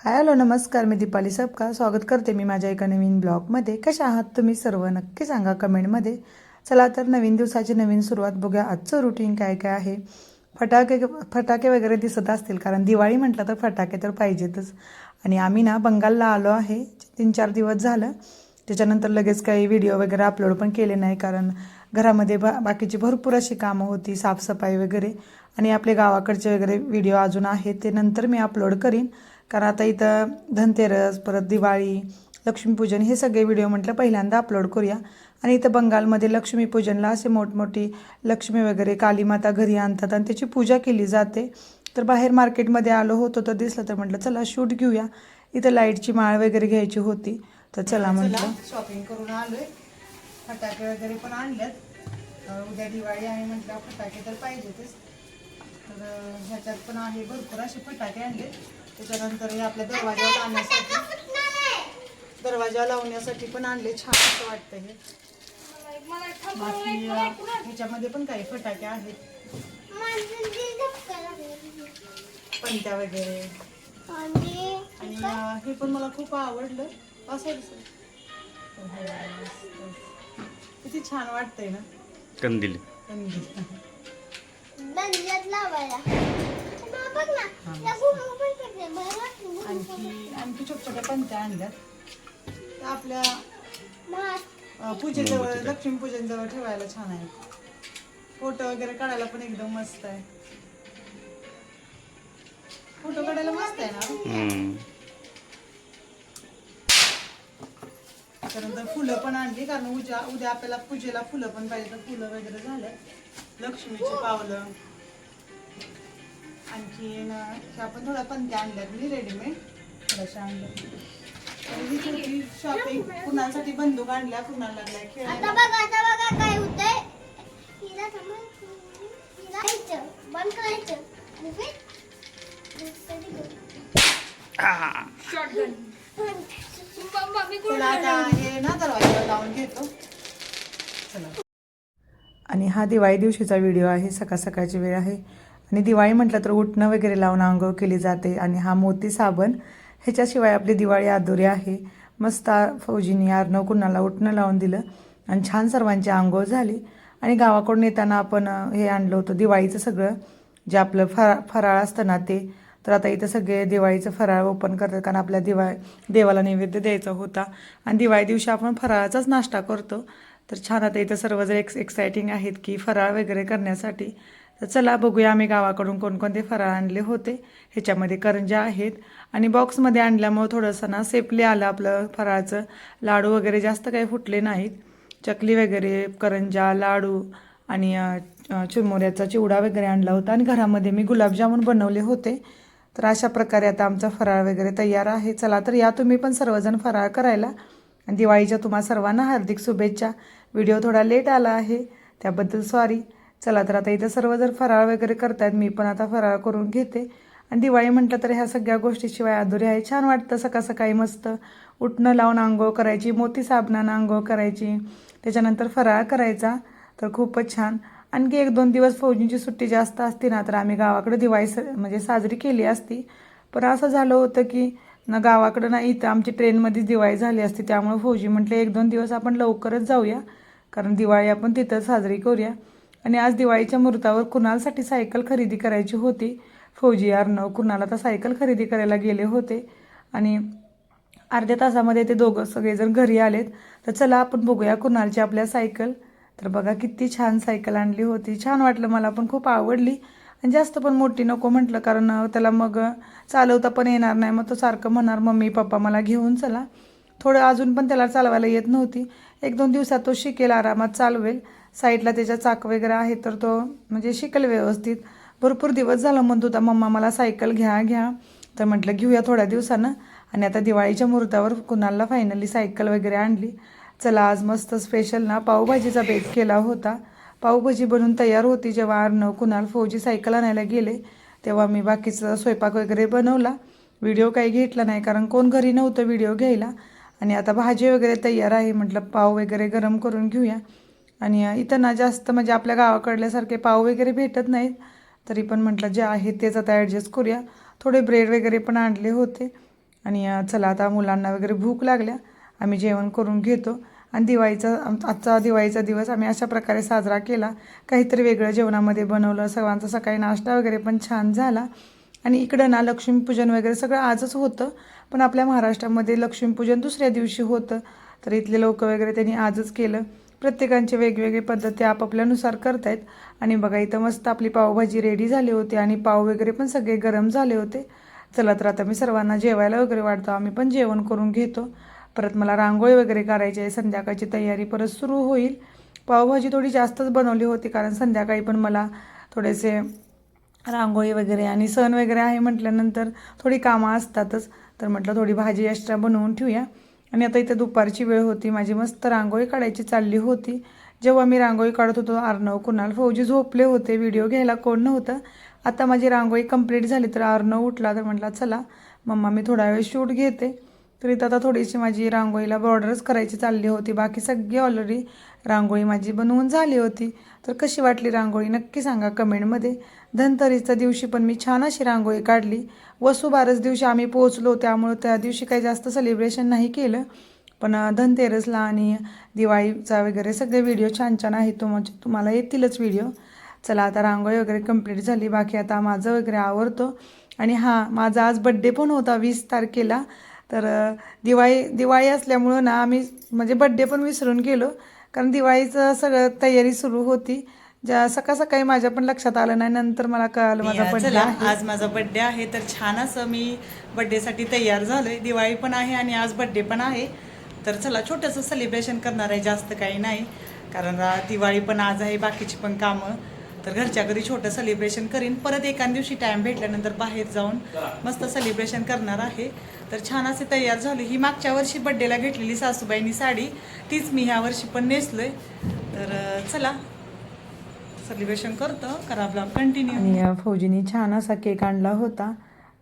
Hi hello नमस्कार मी दीपाली सबका स्वागत करते मी माझ्या एका नवीन ब्लॉगमध्ये. कशा आहात तुम्ही सर्व? नक्की सांगा कमेंटमध्ये. चला तर नवीन दिवसाची नवीन सुरुवात बघूया. आजचं रुटीन काय काय आहे? फटाके फटाके वगैरे दिसत असतील कारण दिवाळी म्हटलं तर फटाके तर पाहिजेतच. आणि आम्ही ना बंगालला आलो आहे. तीन चार दिवस झालं. त्याच्यानंतर लगेच काही व्हिडिओ वगैरे अपलोड पण केले नाही कारण घरामध्ये बा बाकीची भरपूर अशी कामं होती साफसफाई वगैरे. आणि आपले गावाकडचे वगैरे व्हिडिओ अजून आहेत ते नंतर मी अपलोड करीन. कारण आता इथं धनतेरस परत दिवाळी लक्ष्मीपूजन हे सगळे व्हिडिओ म्हटलं पहिल्यांदा अपलोड करूया. आणि इथं बंगालमध्ये लक्ष्मीपूजनला असे मोठमोठी लक्ष्मी वगैरे कालीमाता घरी आणतात आणि त्याची पूजा केली जाते. तर बाहेर मार्केटमध्ये आलो होतो तर दिसलं तर म्हटलं चला शूट घेऊया. इथं लाईटची माळ वगैरे घ्यायची होती. तर चला म्हटलं. शॉपिंग करून आलोय. फटाके वगैरे पण आणल्यात. उद्या दिवाळी आहे म्हटलं फटाके तर पाहिजेतच. तर ह्याच्यात पण आहे भरपूर असे फटाके आणले त्याच्यानंतर हे आपल्या दरवाजावर लावण्यासाठी दरवाजा लावण्यासाठी पण आणले छान असं वाटतं हे. बाकी ह्याच्यामध्ये पण काही फटाके आहेत. पंत्या वगैरे. आणि हे पण मला खूप आवडलं. असं किती छान वाटतंय ना? कंदील. कंदील. लावायला. आणखी आणखी छोट्या छोट्या पंत्या आणल्यात. त्या आपल्या अं, पूजेजवळ लक्ष्मी पूजनजवळ ठेवायला छान आहे. फोटो वगैरे काढायला पण एकदम मस्त आहे. फोटो काढायला मस्त आहे ना? हम्म. त्यानंतर फुलं पण आणली कारण उद्या उद्या आपल्याला पूजेला फुलं पण पाहिजे तर फुलं वगैरे झालं. लक्ष्मीची पावलं. आणखीन ह्या पण थोड्या पंत्या आणल्यात मी रेडीमेड थोड्याशा आणल्या ही शॉपिंग कुणासाठी बंदूक आणल्या कुणाला लागलाय आता खेळायला बघा आता बघा काय होतंय. हिला समज हिला करायचं बंद करायचं. आणि फिर दुसरी चला आता हे ना दरवाजावर लावून घेतो. चला. आणि हा दिवाळी दिवशीचा व्हिडिओ आहे सकाळ सकाळची वेळ आहे. आणि दिवाळी म्हटलं तर उठणं वगैरे लावून आंघोळ केली जाते आणि हा मोती साबण ह्याच्याशिवाय आपली दिवाळी अधुरी आहे. मस्त फौजीनी अर्णव कुणाला उठणं लावून दिलं आणि छान सर्वांची आंघोळ झाली. आणि गावाकडून येताना आपण हे आणलं होतं दिवाळीचं सगळं जे आपलं फरा फराळ असतं ना ते. तर आता इथं सगळे दिवाळीचं फराळ ओपन करतात कारण आपल्या दिवाळी देवाला नैवेद्य द्यायचा होता. आणि दिवाळी दिवशी आपण फराळाचाच नाश्ता करतो. तर छान आता इथं सर्वजण एक्स एक्सायटिंग आहेत की फराळ वगैरे करण्यासाठी. तर चला बघूया आम्ही गावाकडून कोणकोणते फराळ आणले होते. ह्याच्यामध्ये करंजा आहेत. आणि बॉक्समध्ये आणल्यामुळं थोडंसं ना सेफली आलं आपलं फराळाचं. लाडू वगैरे जास्त काही फुटले नाहीत. चकली वगैरे करंजा लाडू आणि चुरमुऱ्याचा चिवडा वगैरे आणला होता. आणि घरामध्ये मी गुलाबजामुन बनवले होते. तर अशा प्रकारे आता आमचा फराळ वगैरे तयार आहे. चला तर या तुम्ही पण सर्वजण फराळ करायला. आणि दिवाळीच्या तुम्हा सर्वांना हार्दिक शुभेच्छा. व्हिडिओ थोडा लेट आला आहे. त्याबद्दल सॉरी चला तर आता इथं सर्व जर फराळ वगैरे करतायत मी पण आता फराळ करून घेते. आणि दिवाळी म्हटलं तर ह्या सगळ्या गोष्टीशिवाय अधुरी आहे. छान वाटतं सकाळ सकाळी मस्त उठणं लावून आंघोळ करायची मोती साबणानं आंघोळ करायची त्याच्यानंतर फराळ करायचा तर खूपच छान. आणखी एक दोन दिवस फौजींची सुट्टी जास्त असती ना तर आम्ही गावाकडे दिवाळी स म्हणजे साजरी केली असती. पण असं झालं होतं की ना गावाकडं ना इथं आमची ट्रेनमध्येच दिवाळी झाली असती. त्यामुळे फौजी म्हटले एक दोन दिवस आपण लवकरच जाऊया. कारण दिवाळी आपण तिथं साजरी करूया. आणि आज दिवाळीच्या मुहूर्तावर कुणालसाठी सायकल खरेदी करायची होती? फौजी अर्णव कुणाला तर सायकल खरेदी करायला गेले होते. आणि अर्ध्या तासामध्ये ते दोघं सगळेजण घरी आलेत. तर चला आपण बघूया कुणालची आपल्या सायकल. तर बघा किती छान सायकल आणली होती. छान वाटलं मला पण खूप आवडली. आणि जास्त पण मोठी नको म्हटलं कारण त्याला मग चालवता पण येणार नाही. मग तो सारखं म्हणणार मम्मी पप्पा मला घेऊन चला. थोडं अजून पण त्याला चालवायला येत नव्हती. एक दोन दिवसात तो शिकेल आरामात चालवेल. साईडला त्याच्या चाक वगैरे आहे तर तो म्हणजे शिकेल व्यवस्थित. भरपूर दिवस झाला म्हणत होता मम्मा मला सायकल घ्या घ्या. तर म्हटलं घेऊया थोड्या दिवसानं. आणि आता दिवाळीच्या मुहूर्तावर कुणाला फायनली सायकल वगैरे आणली. चला आज मस्त स्पेशल ना पावभाजीचा बेत केला होता. पावभाजी बनून तयार होती जेव्हा अर्णव कुणाल फौजी सायकल आणायला गेले तेव्हा मी बाकीचा स्वयंपाक वगैरे बनवला. व्हिडिओ काही घेतला नाही कारण कोण घरी नव्हतं व्हिडिओ घ्यायला. आणि आता भाजी वगैरे तयार आहे म्हटलं पाव वगैरे गरम करून घेऊया. आणि इथं ना जास्त म्हणजे आपल्या गावाकडल्यासारखे पाव वगैरे भेटत नाहीत. तरी पण म्हटलं जे आहे तेच आता ॲडजस्ट करूया. थोडे ब्रेड वगैरे पण आणले होते. आणि चला आता मुलांना वगैरे भूक लागल्या. आम्ही जेवण करून घेतो. आणि दिवाळीचा आजचा दिवाळीचा दिवस आम्ही अशा प्रकारे साजरा केला. काहीतरी वेगळं जेवणामध्ये बनवलं. सर्वांचा सकाळी नाश्ता वगैरे पण छान झाला. आणि इकडं ना लक्ष्मीपूजन वगैरे सगळं आजच होतं. पण आपल्या महाराष्ट्रामध्ये लक्ष्मीपूजन दुसऱ्या दिवशी होतं. तर इथले लोक वगैरे त्यांनी आजच केलं. प्रत्येकांचे वेगवेगळे पद्धती आपापल्यानुसार करतायत. आणि बघा इथं मस्त आपली पावभाजी रेडी झाली होती आणि पाव वगैरे पण सगळे गरम झाले होते. चला तर आता मी सर्वांना जेवायला वगैरे वाढतो. आम्ही पण जेवण करून घेतो. परत मला रांगोळी वगैरे करायची आहे. संध्याकाळची तयारी परत सुरू होईल. पावभाजी थोडी जास्तच बनवली होती कारण संध्याकाळी पण मला थोडेसे रांगोळी वगैरे आणि सण वगैरे आहे म्हटल्यानंतर थोडी कामं असतातच. तर म्हटलं थोडी भाजी एक्स्ट्रा बनवून ठेवूया. आणि आता इथे दुपारची वेळ होती. माझी मस्त रांगोळी काढायची चालली होती. जेव्हा मी रांगोळी काढत होतो अर्णव कुणाल फौजी झोपले होते. व्हिडिओ घ्यायला कोण नव्हतं. आता माझी रांगोळी कंप्लीट झाली तर अर्णव उठला तर म्हटला चला मम्मा मी थोडा वेळ शूट घेते. तर इथं आता थोडीशी माझी रांगोळीला बॉर्डरच करायची चालली होती. बाकी सगळी ऑलरेडी रांगोळी माझी बनवून झाली होती. तर कशी वाटली रांगोळी? नक्की सांगा कमेंटमध्ये. धनतरीच्या दिवशी पण मी छान अशी रांगोळी काढली. वसुबारस दिवशी आम्ही पोहोचलो त्यामुळं त्या दिवशी काही जास्त सेलिब्रेशन नाही केलं. पण धनतेरसला आणि दिवाळीचा वगैरे सगळे व्हिडिओ छान छान आहेत. तुम म्हणजे तुम्हाला येतीलच व्हिडिओ चला आता रांगोळी वगैरे कंप्लीट झाली. बाकी आता माझं वगैरे आवडतो आणि हां माझा आज बड्डे पण होता वीस तारखेला. तर दिवाळी दिवाळी असल्यामुळं ना आम्ही म्हणजे बड्डे पण विसरून गेलो. कारण दिवाळीचं सगळं तयारी सुरू होती. ज्या सकाळ सकाळी माझ्या पण लक्षात आलं नाही नंतर मला कळालं माझा बड्डे आज माझा बड्डे आहे तर छान असं मी बड्डेसाठी तयार झालोय. दिवाळी पण आहे आणि आज बड्डे पण आहे. तर चला छोटंसं सेलिब्रेशन करणार आहे जास्त काही नाही. कारण दिवाळी पण आज आहे बाकीची पण कामं. तर घरच्या घरी छोटं सेलिब्रेशन करीन. परत एका दिवशी टाइम भेटल्यानंतर बाहेर जाऊन मस्त सेलिब्रेशन करणार आहे. तर छान असे तयार झाले ही मागच्या वर्षी बड्डेला घेतलेली सासूबाईंनी साडी. तीच मी ह्या वर्षी पण नेसलोय. तर चला सेलिब्रेशन करतो करा ब्लॉग कंटिन्यू आणि फौजीनी छान असा केक आणला होता.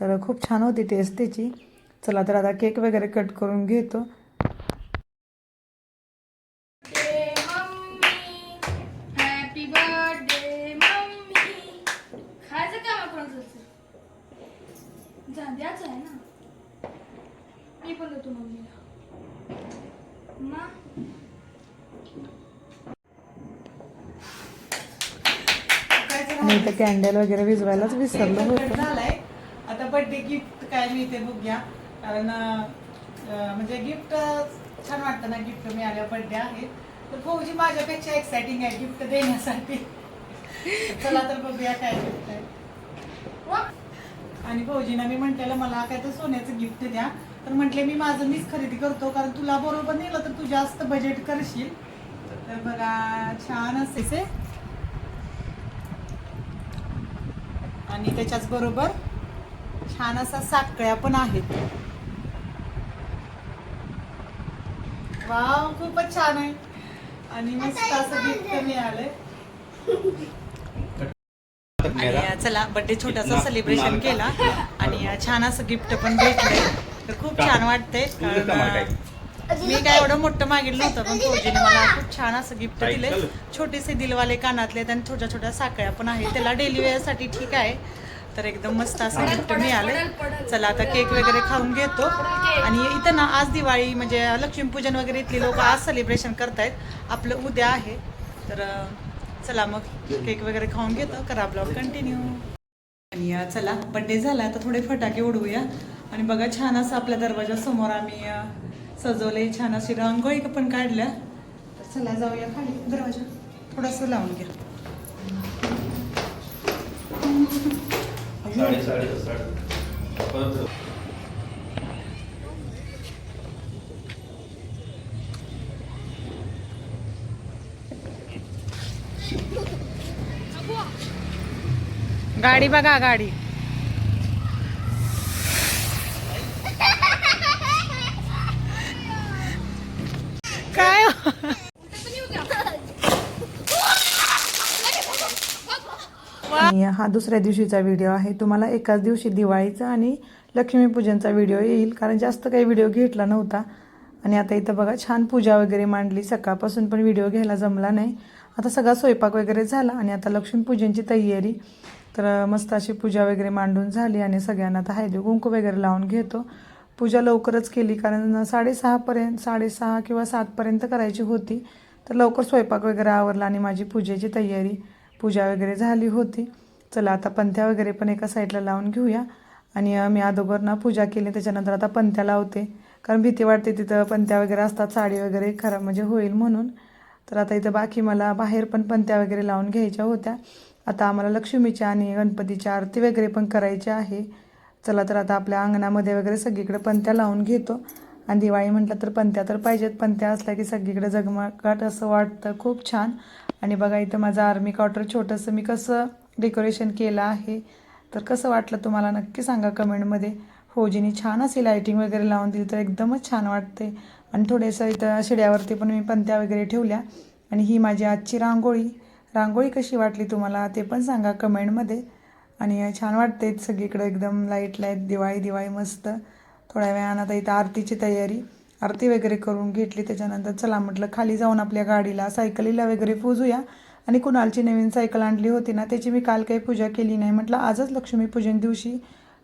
तर खूप छान होती टेस्ट त्याची. चला तर आता केक वगैरे कट करून घेतो. आणि कॅन्डल वगैरे विजवायलाच विसरलो होतो. आता बर्थडे गिफ्ट काय मिळते घ्या कारण म्हणजे गिफ्ट छान वाटतं ना गिफ्ट मिळाल्या बर्थडे आहे. तर फौजी माझ्यापेक्षा एक्साइटिंग आहे गिफ्ट देण्यासाठी. चला तर बघूया काय गिफ्ट आहे आणि फौजीनं मी म्हटलेलं मला काय तर सोन्याचं गिफ्ट द्या. तर म्हटले मी माझं मीच खरेदी करतो कारण तुला बरोबर नेलं तर तू जास्त बजेट करशील. तर बघा छान असते आणि त्याच्याच बरोबर छान असा साखळ्या पण आहेत. वाव खूपच छान आहे. आणि मस्त असं गिफ्ट मिळालंय. आणि चला बर्थडे छोटासा सेलिब्रेशन केला. आणि छान असं गिफ्ट पण भेटलंय. तर खूप छान वाटतंय कारण मी काय एवढं मोठं मागितलं नव्हतं पण फौजीने मला खूप छान असं गिफ्ट दिले छोटेसे दिलवाले कानातले आणि छोट्या छोट्या साखळ्या पण आहेत. त्याला डेली वेअरसाठी ठीक आहे. तर एकदम मस्त असं गिफ्ट मिळालं चला आता केक वगैरे खाऊन घेतो. आणि इथं ना आज दिवाळी म्हणजे लक्ष्मीपूजन वगैरे इथली लोक आज सेलिब्रेशन करतायत. आपलं उद्या आहे. तर चला मग केक वगैरे खाऊन घेतो. करा ब्लॉग कंटिन्यू आणि चला बड्डे झाला. आता थोडे फटाके उडवूया. आणि बघा छान असं आपल्या दरवाजा समोर आम्ही सजवले छान अशी रांगोळी पण काढल्या. तर चला जाऊया खाली. दरवाजा थोडंसं लावून घ्या. गाडी बघा गाडी. हा दुसऱ्या दिवशीचा व्हिडिओ आहे. तुम्हाला एकाच दिवशी दिवाळीचा आणि लक्ष्मीपूजनचा व्हिडिओ येईल कारण जास्त काही व्हिडिओ घेतला नव्हता. आणि आता इथं बघा छान पूजा वगैरे मांडली. सकाळपासून पण व्हिडिओ घ्यायला जमला नाही. आता सगळा स्वयंपाक वगैरे झाला आणि आता लक्ष्मीपूजनची तयारी. तर मस्त अशी पूजा वगैरे मांडून झाली आणि सगळ्यांना आता हळदी कुंकू वगैरे लावून घेतो. पूजा लवकरच केली कारण साडेसहापर्यंत साडेसहा किंवा सातपर्यंत करायची होती. तर लवकर स्वयंपाक वगैरे आवरला आणि माझी पूजेची तयारी पूजा वगैरे झाली होती. चला आता पंथ्या वगैरे पण एका साईडला लावून घेऊया. आणि मी अगोदर ना पूजा केली त्याच्यानंतर आता पंथ्या लावते. कारण भीती वाटते तिथं पंथ्या वगैरे असतात साडी वगैरे खराब म्हणजे होईल म्हणून. तर आता इथं बाकी मला बाहेर पण पंथ्या वगैरे लावून घ्यायच्या होत्या. आता आम्हाला लक्ष्मीच्या आणि गणपतीच्या आरती वगैरे पण करायची आहे. चला तर आता आपल्या अंगणामध्ये वगैरे सगळीकडे पंत्या लावून घेतो. आणि दिवाळी म्हटलं तर पंत्या तर पाहिजेत. पंत्या असल्या की सगळीकडे जगमगाट असं वाटतं. खूप छान. आणि बघा इथं माझं आर्मी क्वार्टर छोटंसं मी कसं डेकोरेशन केलं आहे. तर कसं वाटलं तुम्हाला? नक्की सांगा कमेंटमध्ये. फौजीने छान अशी लायटिंग वगैरे लावून दिली तर एकदमच छान वाटते आणि थोडेसं इथं शिड्यावरती पण मी पंत्या वगैरे ठेवल्या. आणि ही माझी आजची रांगोळी. रांगोळी कशी वाटली तुम्हाला ते पण सांगा कमेंटमध्ये. आणि छान वाटते सगळीकडं एकदम लाइट लाइट दिवाळी दिवाळी मस्त. थोड्या वेळानं आता इथं आरतीची तयारी. आरती वगैरे करून घेतली. त्याच्यानंतर चला म्हटलं खाली जाऊन आपल्या गाडीला सायकलीला वगैरे पूजूया आणि कुणालची नवीन सायकल आणली होती ना त्याची मी काल काही पूजा केली नाही. म्हटलं आजच लक्ष्मीपूजन दिवशी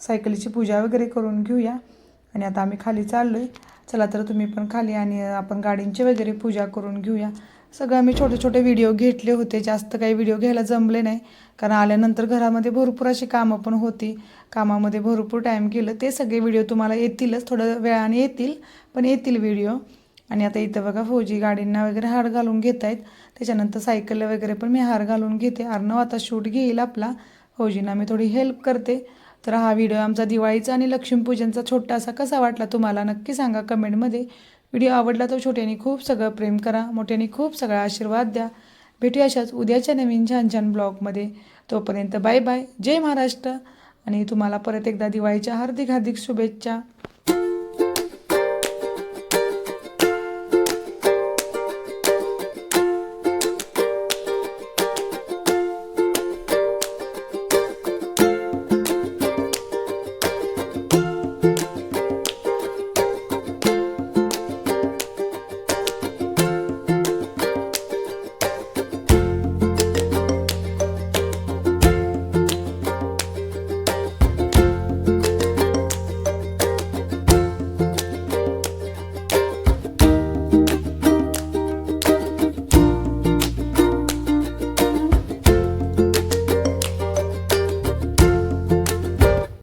सायकलीची पूजा वगैरे करून घेऊया. आणि आता आम्ही खाली चाललो आहे चला तर तुम्ही पण खाली आणि आपण गाडींची वगैरे पूजा करून घेऊया. सगळं आम्ही छोटे छोटे व्हिडिओ घेतले होते. जास्त काही व्हिडिओ घ्यायला जमले नाही. कारण आल्यानंतर घरामध्ये भरपूर अशी कामं पण होती. कामामध्ये भरपूर टाईम गेलं. ते सगळे व्हिडिओ तुम्हाला येतीलच. थोड्या वेळाने येतील पण येतील व्हिडिओ आणि आता इथं बघा फौजी गाडींना वगैरे हार घालून घेत आहेत त्याच्यानंतर सायकल वगैरे पण मी हार घालून घेते. अर्णव आता शूट घेईल आपला. फौजींना मी थोडी हेल्प करते. तर हा व्हिडिओ आमचा दिवाळीचा आणि लक्ष्मीपूजनचा छोटासा कसा वाटला तुम्हाला नक्की सांगा कमेंटमध्ये. व्हिडिओ आवडला तर छोट्याने खूप सगळं प्रेम करा मोठ्याने खूप सगळा आशीर्वाद द्या. भेटू अशाच उद्याच्या नवीन छान छान ब्लॉगमध्ये तोपर्यंत बाय बाय जय महाराष्ट्र. आणि तुम्हाला परत एकदा दिवाळीच्या हार्दिक हार्दिक शुभेच्छा.